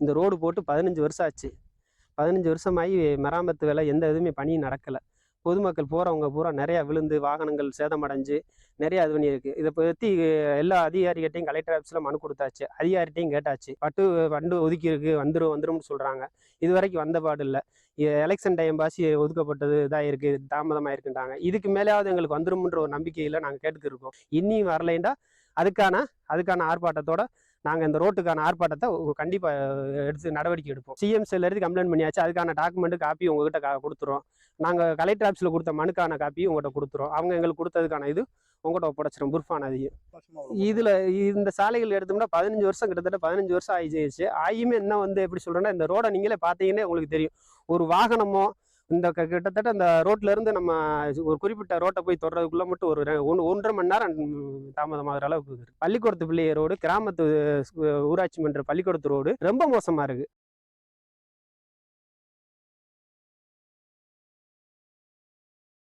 இந்த ரோடு போட்டு பதினஞ்சு வருஷம் ஆச்சு. பதினஞ்சு வருஷமாகி மராமத்து வேலை எந்த இதுவுமே பணியும் நடக்கலை. பொதுமக்கள் போகிறவங்க பூரா நிறையா விழுந்து வாகனங்கள் சேதமடைஞ்சு நிறையா இது பண்ணியிருக்கு. இதை பற்றி எல்லா அதிகாரிகிட்டையும் கலெக்டர் ஆஃபீஸில் மனு கொடுத்தாச்சு. அதிகாரிட்டையும் கேட்டாச்சு. பட்டு வண்டு ஒதுக்கி இருக்கு வந்துடும் வந்துடும்னு சொல்கிறாங்க இது வரைக்கும் வந்த பாடு இல்லை. எலெக்ஷன் டைம் பாசி ஒதுக்கப்பட்டது இதாக இருக்குது தாமதமாக இருக்குன்றாங்க இதுக்கு மேலேயாவது எங்களுக்கு வந்துடும்ன்ற ஒரு நம்பிக்கையில் நாங்கள் கேட்டுக்கிட்டு இருக்கோம். இன்னியும் வரலைண்டா அதுக்கான அதுக்கான ஆர்ப்பாட்டத்தோட நாங்கள் இந்த ரோட்டுக்கான ஆர்ப்பாட்டத்தை கண்டிப்பாக எடுத்து நடவடிக்கை எடுப்போம். சிஎம் இருந்து கம்ப்ளைண்ட் பண்ணியாச்சு. அதுக்கான டாக்குமெண்ட் காப்பி உங்ககிட்ட கா கொடுத்துருவோம் நாங்கள் கலெக்டர் ஆஃபீஸில் கொடுத்த மனுக்கான காப்பி உங்கள்கிட்ட கொடுத்துருவோம் அவங்க எங்களுக்கு கொடுத்ததுக்கான இது உங்கள்கிட்ட ஒப்படைச்சிரும். புர்ஃபான் அதையும் இதில் இந்த சாலைகள் எடுத்தோம்னா பதினஞ்சு வருஷம் கிட்டத்தட்ட பதினஞ்சு வருஷம் ஆயிடுச்சு. ஆயுமே என்ன வந்து எப்படி சொல்கிறேன்னா இந்த ரோடை நீங்களே பார்த்தீங்கன்னா உங்களுக்கு தெரியும். ஒரு வாகனமோ இந்த கிட்டத்தட்ட அந்த ரோட்ல இருந்து நம்ம ஒரு குறிப்பிட்ட ரோட்டை போய் தொடறதுக்குள்ள மட்டும் ஒரு ஒன்றரை மணி நேரம் தாமதமாகிற அளவுக்கு பள்ளிக்கூடத்து பிள்ளைய ரோடு கிராமத்து ஊராட்சி மன்ற பள்ளிக்கூடத்து ரோடு ரொம்ப மோசமா இருக்கு.